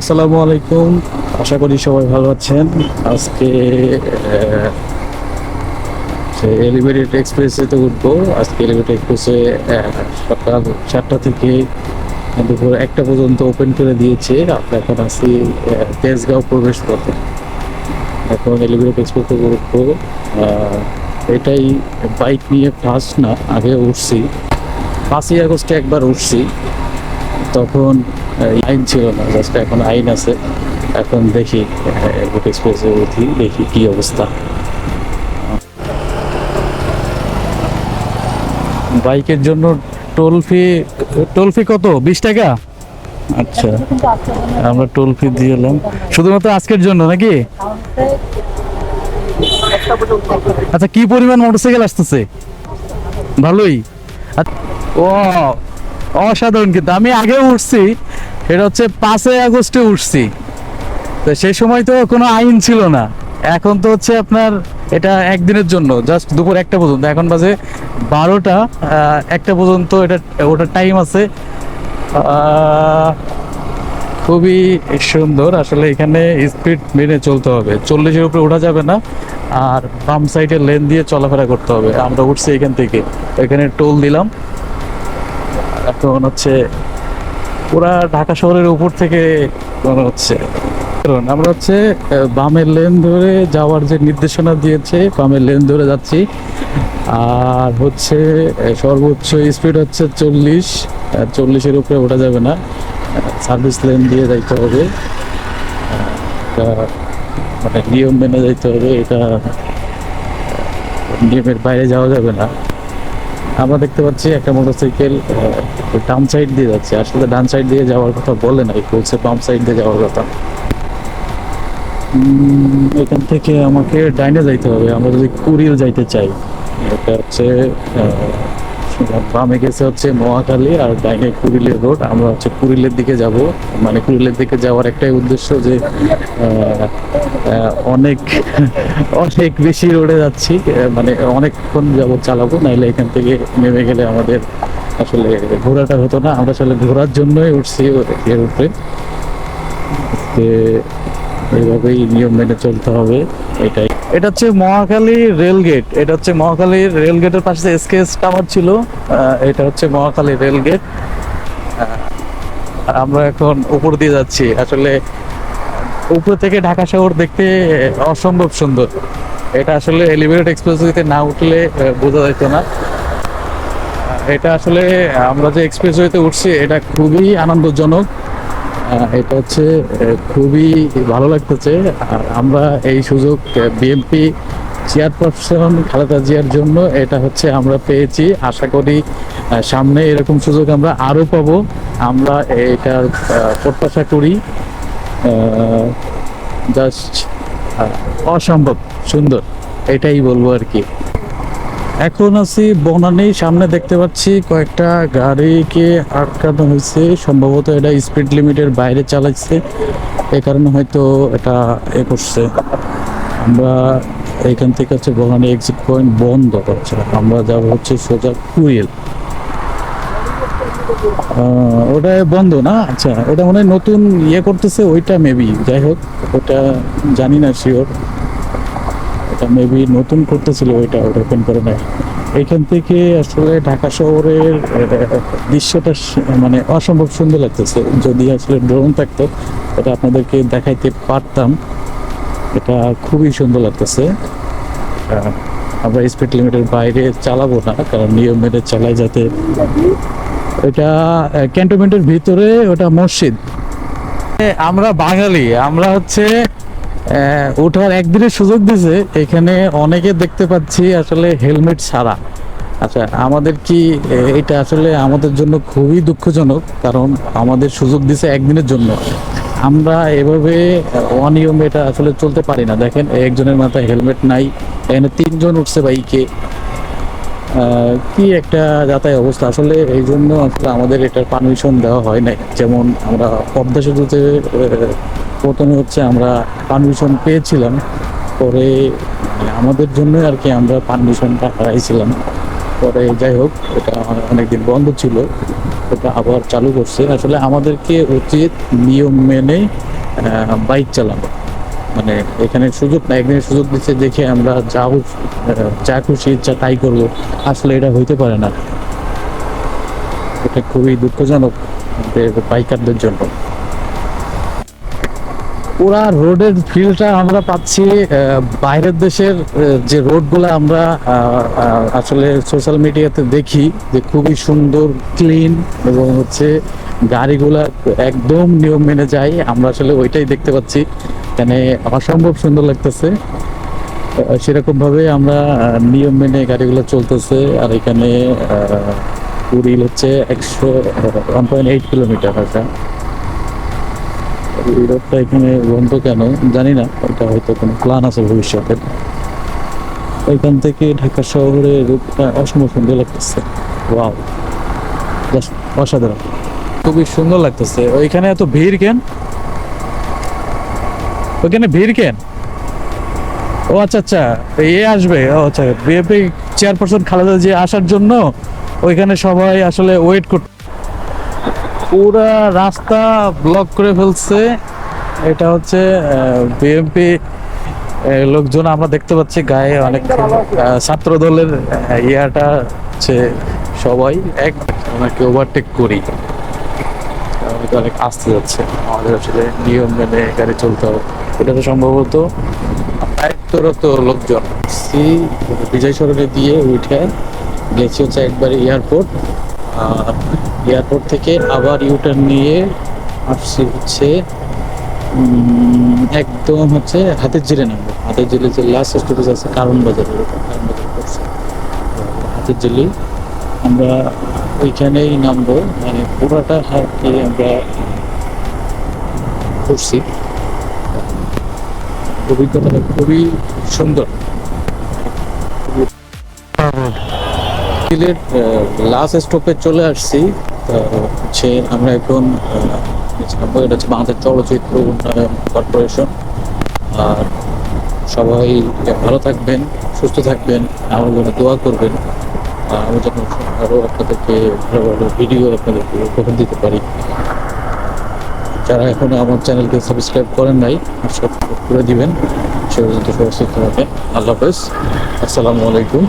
আসসালামু আলাইকুম। আশা করি সবাই ভালো আছেন। আজকে এলিভেটেড এক্সপ্রেসেতে উঠবো। আজকে এলিভেটেড এক্সপ্রেসে সকাল চারটা থেকে দুপুর একটা পর্যন্ত ওপেন করে দিয়েছে। আমরা এখন আছি তেজগাঁও প্রবেশ পথে। এখন এলিভেটেড এক্সপ্রেসে উঠবো। এটাই বাইক নিয়ে ফার্স্ট না, আগে উঠছি। পাঁচই আগস্টে একবার উঠছি। তখন আইন ছিল না জাস্ট এখন আইন আছে। এখন দেখি এক্সপ্রেসে উঠি দেখি কি অবস্থা। বাইকের জন্য টোল ফি টোল ফি কত? বিশ টাকা? আচ্ছা আমরা টোল ফি দিয়ে এলাম। শুধুমাত্র আজকের জন্য নাকি? আচ্ছা কি পরিমাণ মোটরসাইকেল আসতেছে? ভালোই। আচ্ছা, ও অসাধারণ কিন্তু। আমি আগে উঠছি এটা হচ্ছে পাঁচই আগস্টে উঠছি। তো সেই সময় তো কোনো আইন ছিল না। এখন তো হচ্ছে আপনার এটা একদিনের জন্য, জাস্ট দুপুর একটা পর্যন্ত। এখন বাজে বারোটা একটা পর্যন্ত এটা, ওটার টাইম আছে। খুবই সুন্দর। আসলে এখানে স্পিড মেনে চলতে হবে। চল্লিশের উপরে ওঠা যাবে না। আর বাম সাইডে লেন দিয়ে চলাফেরা করতে হবে। আমরা উঠছি এখান থেকে। এখানে টোল দিলাম। এখন হচ্ছে পুরা ঢাকা শহরের উপর থেকে হচ্ছে, কারণ আমরা হচ্ছে বামের লেন ধরে যাওয়ার যে নির্দেশনা দিয়েছে, বামের লেন ধরে যাচ্ছি। আর হচ্ছে সর্বোচ্চ স্পিড হচ্ছে চল্লিশ চল্লিশের উপরে ওঠা যাবে না। সার্ভিস লেন দিয়ে যাইতে হবে। মানে নিয়ম মেনে যাইতে হবে, এটা নিয়মের বাইরে যাওয়া যাবে না। আমরা দেখতে পাচ্ছি একটা মোটরসাইকেল ডান সাইড দিয়ে যাচ্ছে। আসলে ডান সাইড দিয়ে যাওয়ার কথা বলে নাই, বলছে বাম সাইড দিয়ে যাওয়ার কথা। এখান থেকে আমাকে ডাইনে যাইতে হবে। আমরা যদি কুড়িল যাইতে চাই, এটা হচ্ছে বামে গেছে হচ্ছে মহাখালী আর ডাইনে কুড়িলের রোড। আমরা হচ্ছে কুড়িলের দিকে যাব। মানে কুড়িলের দিকে যাওয়ার একটাই উদ্দেশ্য যে অনেক অনেক বেশি রোডে যাচ্ছি। মানে অনেকক্ষণ যাব চালাবো, নাইলে এখান থেকে নেমে গেলে আমাদের আসলে ঘোরাটা হতো না। আমরা আসলে ঘোরার জন্যই উঠছি এর উপরে। এইভাবেই নিয়ম মেনে চলতে হবে। এটাই। এটা হচ্ছে মহাখালী রেল গেট এটা হচ্ছে মহাখালী রেল গেটের পাশে এসকেএস টাওয়ার ছিল এটা হচ্ছে মহাখালী রেল গেট আমরা এখন উপর দিয়ে যাচ্ছি। আসলে উপর থেকে ঢাকা শহর দেখতে অসম্ভব সুন্দর। এটা আসলে এলিভেটেড এক্সপ্রেসওয়েতে না উঠলে বোঝা যেত না। এটা আসলে আমরা যে এক্সপ্রেসওয়েতে উঠছি, এটা খুবই আনন্দজনক। এটা হচ্ছে খুবই ভালো লাগতেছে। আর আমরা এই সুযোগ বিএনপি চেয়ারপারসন খালেদা জিয়ার জন্য এটা হচ্ছে আমরা পেয়েছি। আশা করি সামনে এরকম সুযোগ আমরা আরও পাবো। আমরা এটার প্রত্যাশা করি। জাস্ট অসম্ভব, সুন্দর, এটাই বলব আর কি। এখন আছি বনানী, সামনে দেখতে পাচ্ছি কয়েকটা গাড়িকে আটকানো হয়েছে। সম্ভবত এটা স্পিড লিমিটের বাইরে চালাচ্ছে। এ কারণে হয়তো এটা এ করছে। আমরা এখান থেকে হচ্ছে বনানি এক্সিট পয়েন্ট বন্ধ হচ্ছে আমরা যাব হচ্ছে সোজা কুয়েল। ওটা বন্ধ না? আচ্ছা ওটা মনে নতুন ইয়ে করতেছে, ওইটা মেবি যাই হোক, ওটা জানি না শিওর এটা মেবি নতুন করতেছিল ওইটা ওটা ওপেন করে নাই। এখান থেকে আসলে ঢাকা শহরের দৃশ্যটা মানে অসম্ভব সুন্দর লাগতেছে। যদি আসলে ড্রোন থাকতো, এটা আপনাদেরকে দেখাইতে পারতাম। এটা খুবই সুন্দর লাগতেছে। আমরা স্পিড লিমিটের বাইরে চালাবো না, কারণ নিয়ম মেনে চালাই যাতে এটা ক্যান্টনমেন্টের ভিতরে ওটা মসজিদ। আমরা বাঙালি, আমরা হচ্ছে ওঠার একদিনের সুযোগ দিছে এখানে অনেকে দেখতে পাচ্ছি আসলে হেলমেট ছাড়া। আচ্ছা আমাদের কি এটা আসলে আমাদের জন্য খুবই দুঃখজনক, কারণ আমাদের সুযোগ দিছে একদিনের জন্য। আমরা এভাবে অনিয়মে এটা আসলে চলতে পারি না। দেখেন, একজনের মাথায় হেলমেট নাই, এখানে তিনজন উঠছে বাইকে। কি একটা যাতায়াত অবস্থা। আসলে এই জন্য আসলে আমাদের এটার পারমিশন দেওয়া হয় নাই। যেমন আমরা পদ্মা সেতুতে প্রথমে হচ্ছে আমরা পারমিশন পেয়েছিলাম, পরে আমাদের জন্য আর কি আমরা পারমিশনটা হারাইছিলাম। পরে যাই হোক, এটা অনেকদিন বন্ধ ছিল ওটা আবার চালু করছে। আসলে আমাদেরকে উচিত নিয়ম মেনে বাইক চালানো। মানে এখানে সুযোগ না একদিনের সুযোগ দিচ্ছে দেখে আমরা যা যা খুশি ইচ্ছা তাই করব, আসলে এটা হইতে পারে না। এটা খুবই দুঃখজনক বাইকারদের জন্য। পুরা রোডের ফিলটা আমরা পাচ্ছি বাইরের দেশের যে রোডগুলো আমরা আসলে সোশ্যাল মিডিয়াতে দেখি, যে খুবই সুন্দর ক্লিন এবং হচ্ছে গাড়িগুলা একদম নিয়ম মেনে যায়, আমরা আসলে ওইটাই দেখতে পাচ্ছি। এখানে অসম্ভব সুন্দর লাগতেছে। সেরকম ভাবে আমরা নিয়ম মেনে গাড়িগুলো চলতেছে, আর এখানে পুরীল হচ্ছে একশো ওয়ান পয়েন্ট এইট কিলোমিটার আছে এখানে বন্ধ কেন? জানি না হয়তো কোনো প্ল্যান আছে এখান থেকে ঢাকা শহরে রূপটা অসম্ভব সুন্দর লাগতেছে ওয়াও অসাধারণ। খুবই সুন্দর লাগতেছে। ওইখানে এত ভিড় কেন? ওইখানে ভিড় কেন? ও আচ্ছা আচ্ছা এ আসবে। ও আচ্ছা বিএপি চেয়ারপারসন খালেদা যে আসার জন্য ওইখানে সবাই আসলে ওয়েট করতে পুরা রাস্তা ব্লক করে ফেলছে। এটা হচ্ছে বিএমপি লোকজন আমরা দেখতে পাচ্ছি, গায়ে অনেক ছাত্র দলের ইয়াটা হচ্ছে সবাই এক। ওনাকে ওভারটেক করি। অনেক আসতে যাচ্ছে। আমাদের আসলে নিয়ম মেনে গাড়ি চলতে হবে। এটা তো সম্ভবত দায়িত্বরত লোকজন। সি, বিজয় সরণে দিয়ে উঠে গেছি হচ্ছে একবার এয়ারপোর্ট আর এয়ারপোর্ট থেকে আবার ইউটার্ন নিয়ে আসছি হচ্ছে একদম হচ্ছে হাতের জিরে নামবো। হাতের জিলে যে লাস্ট স্টপেজ আছে কারণ বাজার কারণ বাজার করছে। হাতের জিলি আমরা ওইখানেই নামবো মানে পুরোটা হাতে আমরা ঘুরছি অভিজ্ঞতাটা খুবই সুন্দর। সিলেট লাস্ট স্টপে চলে আসছি। হচ্ছে আমরা এখন। এটা হচ্ছে বাংলাদেশ চলচ্চিত্র উন্নয়ন কর্পোরেশন। আর সবাই ভালো থাকবেন, সুস্থ থাকবেন, আমার জন্য দোয়া করবেন। আমি যেন আরও আপনাদেরকে ভালো ভালো ভিডিও আপনাদেরকে উপহার দিতে পারি। যারা এখনও আমার চ্যানেলকে সাবস্ক্রাইব করেন নাই সাবস্ক্রাইব করে দিবেন। সে পর্যন্ত সুস্থ থাকেন আল্লাহ হাফেজ। আসসালামু আলাইকুম।